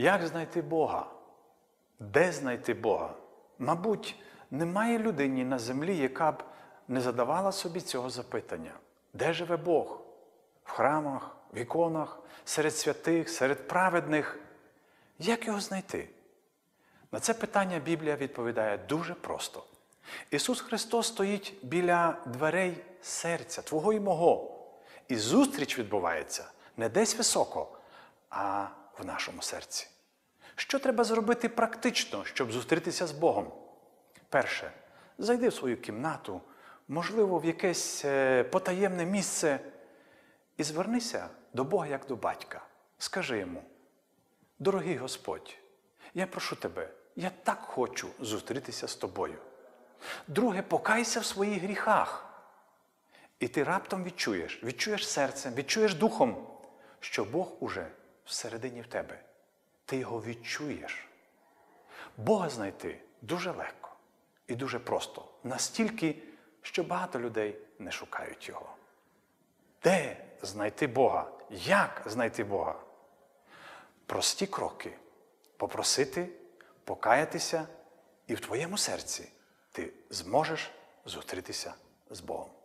Як знайти Бога? Де знайти Бога? Мабуть, немає людині на землі, яка б не задавала собі цього запитання. Де живе Бог? В храмах, в іконах, серед святих, серед праведних. Як його знайти? На це питання Біблія відповідає дуже просто. Ісус Христос стоїть біля дверей серця, твого і мого. І зустріч відбувається не десь високо, а в нашому серці. Що треба зробити практично, щоб зустрітися з Богом? Перше, зайди в свою кімнату, можливо, в якесь е, потаємне місце і звернися до Бога як до батька. Скажи йому: Дорогий Господь, я прошу тебе, я так хочу зустрітися з тобою. Друге, покайся в своїх гріхах. І ти раптом відчуєш, відчуєш серцем, відчуєш духом, що Бог уже всередині в тебе. Ти його відчуєш. Бога знайти дуже легко і дуже просто, настільки, що багато людей не шукають Його. Де знайти Бога? Як знайти Бога? Прості кроки попросити, покаятися, і в твоєму серці ти зможеш зустрітися з Богом.